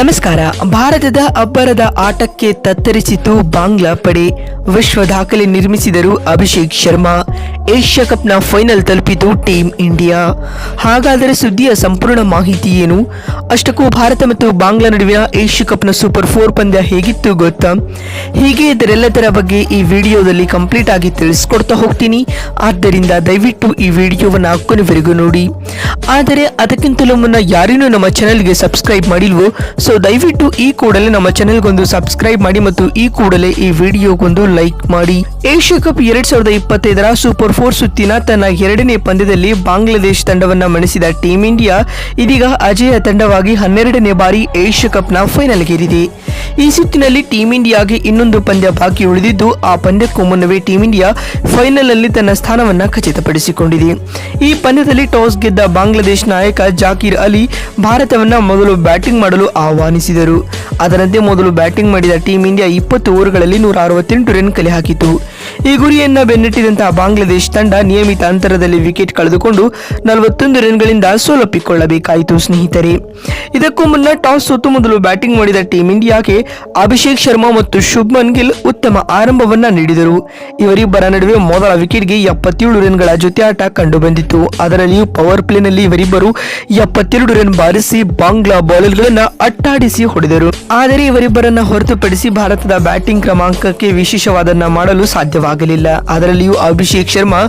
ನಮಸ್ಕಾರ. ಭಾರತದ ಅಬ್ಬರದ ಆಟಕ್ಕೆ ತತ್ತರಿಸಿತು ಬಾಂಗ್ಲಾ ಪಡೆ. ವಿಶ್ವ ದಾಖಲೆ ನಿರ್ಮಿಸಿದರು ಅಭಿಷೇಕ್ ಶರ್ಮಾ. ಏಷ್ಯಾ ಕಪ್ನ ಫೈನಲ್ ತಲುಪಿತು ಟೀಮ್ ಇಂಡಿಯಾ. ಹಾಗಾದರೆ ಸುದ್ದಿಯ ಸಂಪೂರ್ಣ ಮಾಹಿತಿ ಏನು? ಅಷ್ಟಕ್ಕೂ ಭಾರತ ಮತ್ತು ಬಾಂಗ್ಲಾ ನಡುವಿನ ಏಷ್ಯಾ ಕಪ್ನ ಸೂಪರ್ ಫೋರ್ ಪಂದ್ಯ ಹೇಗಿತ್ತು ಗೊತ್ತಾ? ಹೀಗೆ ಇದರೆಲ್ಲದರ ಬಗ್ಗೆ ಈ ವಿಡಿಯೋದಲ್ಲಿ ಕಂಪ್ಲೀಟ್ ಆಗಿ ತಿಳಿಸ್ಕೊಡ್ತಾ ಹೋಗ್ತೀನಿ. ಆದ್ದರಿಂದ ದಯವಿಟ್ಟು ಈ ವಿಡಿಯೋವನ್ನು ಕೊನೆವರೆಗೂ ನೋಡಿ. ಆದರೆ ಅದಕ್ಕಿಂತಲೂ ಮುನ್ನ ಯಾರೇನೂ ನಮ್ಮ ಚಾನೆಲ್ಗೆ ಸಬ್ಸ್ಕ್ರೈಬ್ ಮಾಡಿಲ್ವೋ? ಸೊ ದಯವಿಟ್ಟು ಈ ಕೂಡಲೇ ನಮ್ಮ ಚಾನೆಲ್ಗೊಂದು ಸಬ್ಸ್ಕ್ರೈಬ್ ಮಾಡಿ ಮತ್ತು ಈ ಕೂಡಲೇ ಈ ವಿಡಿಯೋಗೊಂದು ಲೈಕ್ ಮಾಡಿ. ಏಷ್ಯಾ ಕಪ್ ಎರಡ್ ಸಾವಿರದ ಇಪ್ಪತ್ತೈದರ ಸೂಪರ್ ಫೋರ್ ಸುತ್ತಿನ ತನ್ನ ಎರಡನೇ ಪಂದ್ಯದಲ್ಲಿ ಬಾಂಗ್ಲಾದೇಶ್ ತಂಡವನ್ನ ಮಣಿಸಿದ ಟೀಂ ಇಂಡಿಯಾ ಇದೀಗ ಅಜೇಯ ತಂಡವಾಗಿ ಹನ್ನೆರಡನೇ ಬಾರಿ ಏಷ್ಯಾ ಕಪ್ನ ಫೈನಲ್ಗೇರಿದೆ ಈ ಸುತ್ತಿನಲ್ಲಿ ಟೀಂ ಇಂಡಿಯಾಗೆ ಇನ್ನೊಂದು ಪಂದ್ಯ ಬಾಕಿ ಉಳಿದಿದ್ದು, ಆ ಪಂದ್ಯಕ್ಕೂ ಮುನ್ನವೇ ಟೀಂ ಇಂಡಿಯಾ ಫೈನಲ್ನಲ್ಲಿ ತನ್ನ ಸ್ಥಾನವನ್ನ ಖಚಿತಪಡಿಸಿಕೊಂಡಿದೆ. ಈ ಪಂದ್ಯದಲ್ಲಿ ಟಾಸ್ ಗೆದ್ದ ಬಾಂಗ್ಲಾದೇಶ್ ನಾಯಕ ಜಾಕೀರ್ ಅಲಿ ಭಾರತವನ್ನ ಮೊದಲು ಬ್ಯಾಟಿಂಗ್ ಮಾಡಲು ಆಹ್ವಾನಿಸಿದರು. ಅದರಂತೆ ಮೊದಲು ಬ್ಯಾಟಿಂಗ್ ಮಾಡಿದ ಟೀಂ ಇಂಡಿಯಾ ಇಪ್ಪತ್ತು ಓವರ್ಗಳಲ್ಲಿ ನೂರ ಅರವತ್ತೆಂಟು ರನ್ ಕಲೆ ಹಾಕಿತು. ಈ ಗುರಿಯನ್ನ ಬೆನ್ನಟ್ಟಿದಂತಹ ಬಾಂಗ್ಲಾದೇಶ್ ತಂಡ ನಿಯಮಿತ ಅಂತರದಲ್ಲಿ ವಿಕೆಟ್ ಕಳೆದುಕೊಂಡು ನಲವತ್ತೊಂದು ರನ್ಗಳಿಂದ ಸೋಲಪ್ಪಿಕೊಳ್ಳಬೇಕಾಯಿತು, ಸ್ನೇಹಿತರೆ. ಇದಕ್ಕೂ ಮುನ್ನ ಟಾಸ್ ಸೋತು ಮೊದಲು ಬ್ಯಾಟಿಂಗ್ ಮಾಡಿದ ಟೀಂ ಇಂಡಿಯಾಗೆ ಅಭಿಷೇಕ್ ಶರ್ಮಾ ಮತ್ತು ಶುಭ್ಮನ್ ಗಿಲ್ ಉತ್ತಮ ಆರಂಭವನ್ನ ನೀಡಿದರು. ಇವರಿಬ್ಬರ ನಡುವೆ ಮೊದಲ ವಿಕೆಟ್ಗೆ ಎಪ್ಪತ್ತೇಳು ರನ್ಗಳ ಜೊತೆ ಆಟ ಕಂಡುಬಂದಿತ್ತು. ಅದರಲ್ಲಿಯೂ ಪವರ್ ಪ್ಲೇನಲ್ಲಿ ಇವರಿಬ್ಬರು ಎಪ್ಪತ್ತೆರಡು ರನ್ ಬಾರಿಸಿ ಬಾಂಗ್ಲಾ ಬೌಲರ್ಗಳನ್ನ ಅಟ್ಟಾಡಿಸಿ ಹೊಡೆದರು. ಆದರೆ ಇವರಿಬ್ಬರನ್ನ ಹೊರತುಪಡಿಸಿ ಭಾರತದ ಬ್ಯಾಟಿಂಗ್ ಕ್ರಮಾಂಕಕ್ಕೆ ವಿಶೇಷವಾದನ್ನ ಮಾಡಲು ಸಾಧ್ಯವಾಗಲಿಲ್ಲ. ಅದರಲ್ಲಿಯೂ ಅಭಿಷೇಕ್ ಶರ್ಮಾ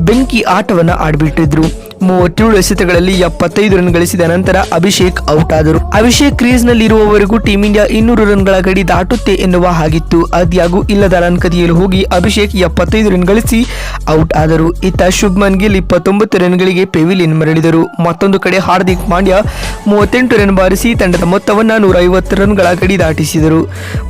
ಬೆಂಕಿ ಆಟವನ್ನು ಆಡ್ಬಿಟ್ಟಿದ್ರು. ಮೂವತ್ತೇಳು ಎಸೆತಗಳಲ್ಲಿ ಎಪ್ಪತ್ತೈದು ರನ್ ಗಳಿಸಿದ ನಂತರ ಅಭಿಷೇಕ್ ಔಟ್ ಆದರು ಅಭಿಷೇಕ್ ಕ್ರೀಸ್ ನಲ್ಲಿರುವವರೆಗೂ ಟೀಮ್ ಇಂಡಿಯಾ ಇನ್ನೂರು ರನ್ಗಳ ಗಡಿ ದಾಟುತ್ತೆ ಎನ್ನುವ ಹಾಗಿತ್ತು. ಆದ್ಯಾಗೂ ಇಲ್ಲದ ರನ್ ಕದಿಯಲು ಹೋಗಿ ಅಭಿಷೇಕ್ ಎಪ್ಪತ್ತೈದು ರನ್ ಗಳಿಸಿ ಔಟ್ ಆದರು ಇತ್ತ ಶುಭ್ಮನ್ ಗಿಲ್ ಇಪ್ಪತ್ತೊಂಬತ್ತು ರನ್ಗಳಿಗೆ ಪೆವಿಲಿಯನ್ ಮರಳಿದರು. ಮತ್ತೊಂದು ಕಡೆ ಹಾರ್ದಿಕ್ ಪಾಂಡ್ಯ ಮೂವತ್ತೆಂಟು ರನ್ ಬಾರಿಸಿ ತಂಡದ ಮೊತ್ತವನ್ನ ನೂರ ಐವತ್ತು ರನ್ಗಳ ಗಡಿ ದಾಟಿಸಿದರು.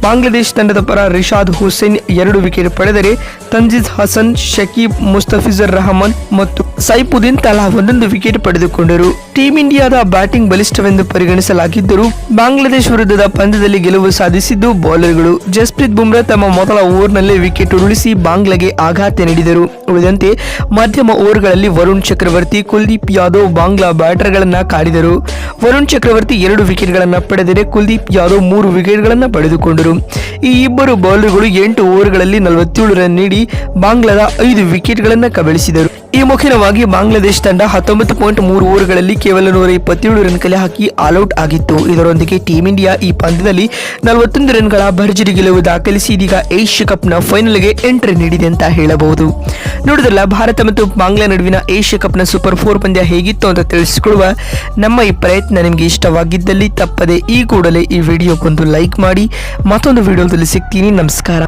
ಬಾಂಗ್ಲಾದೇಶ್ ತಂಡದ ಪರ ರಿಷಾದ್ ಹುಸೇನ್ ಎರಡು ವಿಕೆಟ್ ಪಡೆದರೆ ತಂಜೀದ್ ಹಸನ್, ಶಕೀಬ್ ಮುಸ್ತಫಿಜರ್ ರಹಮಾನ್ ಮತ್ತು ಸೈಪುದ್ದೀನ್ ತಲಾ ಒಂದೊಂದು ವಿಕೆಟ್ ಪಡೆದುಕೊಂಡರು. ಟೀಂ ಇಂಡಿಯಾದ ಬ್ಯಾಟಿಂಗ್ ಬಲಿಷ್ಠವೆಂದು ಪರಿಗಣಿಸಲಾಗಿದ್ದರೂ ಬಾಂಗ್ಲಾದೇಶ ವಿರುದ್ಧದ ಪಂದ್ಯದಲ್ಲಿ ಗೆಲುವು ಸಾಧಿಸಿದ್ದು ಬೌಲರ್ಗಳು ಜಸ್ಪ್ರೀತ್ ಬುಮ್ರಾ ತಮ್ಮ ಮೊದಲ ಓವರ್ನಲ್ಲೇ ವಿಕೆಟ್ ಉರುಳಿಸಿ ಬಾಂಗ್ಲಾಗೆ ಆಘಾತ ನೀಡಿದರು. ಉಳಿದಂತೆ ಮಧ್ಯಮ ಓವರ್ಗಳಲ್ಲಿ ವರುಣ್ ಚಕ್ರವರ್ತಿ, ಕುಲ್ದೀಪ್ ಯಾದವ್ ಬಾಂಗ್ಲಾ ಬ್ಯಾಟರ್ಗಳನ್ನು ಕಾಡಿದರು. ವರುಣ್ ಚಕ್ರವರ್ತಿ ಎರಡು ವಿಕೆಟ್ಗಳನ್ನು ಪಡೆದರೆ ಕುಲ್ದೀಪ್ ಯಾದವ್ ಮೂರು ವಿಕೆಟ್ಗಳನ್ನು ಪಡೆದುಕೊಂಡರು. ಈ ಇಬ್ಬರು ಬೌಲರ್ಗಳು ಎಂಟು ಓವರ್ಗಳಲ್ಲಿ ನಲವತ್ತೇಳು ರನ್ ನೀಡಿ ಬಾಂಗ್ಲಾದ ಐದು ವಿಕೆಟ್ಗಳನ್ನು ಕಬಳಿಸಿದರು. ಈ ಮುಖ್ಯವಾಗಿ ಬಾಂಗ್ಲಾದೇಶ ತಂಡ ಹತ್ತೊಂಬತ್ತು ಪಾಯಿಂಟ್ ಮೂರು ಓವರ್ಗಳಲ್ಲಿ ಕೇವಲ ನೂರ ಇಪ್ಪತ್ತೇಳು ರನ್ ಕಲೆ ಹಾಕಿ ಆಲ್ಔಟ್ ಆಗಿತ್ತು. ಇದರೊಂದಿಗೆ ಟೀಮ್ ಇಂಡಿಯಾ ಈ ಪಂದ್ಯದಲ್ಲಿ ನಲವತ್ತೊಂದು ರನ್ಗಳ ಭರ್ಜರಿ ಗೆಲುವು ದಾಖಲಿಸಿ ಇದೀಗ ಏಷ್ಯಾ ಕಪ್ನ ಫೈನಲ್ಗೆ ಎಂಟ್ರಿ ನೀಡಿದೆ ಅಂತ ಹೇಳಬಹುದು. ನೋಡಿದ್ರಲ್ಲ, ಭಾರತ ಮತ್ತು ಬಾಂಗ್ಲಾ ನಡುವಿನ ಏಷ್ಯಾ ಕಪ್ನ ಸೂಪರ್ ಫೋರ್ ಪಂದ್ಯ ಹೇಗಿತ್ತು ಅಂತ ತಿಳಿಸಿಕೊಳ್ಳುವ ನಮ್ಮ ಈ ಪ್ರಯತ್ನ ನಿಮಗೆ ಇಷ್ಟವಾಗಿದ್ದಲ್ಲಿ ತಪ್ಪದೆ ಈ ಕೂಡಲೇ ಈ ವಿಡಿಯೋಕ್ಕೊಂದು ಲೈಕ್ ಮಾಡಿ, ಮತ್ತೊಂದು ವಿಡಿಯೋದಲ್ಲಿ ಸಿಗ್ತೀನಿ. ನಮಸ್ಕಾರ.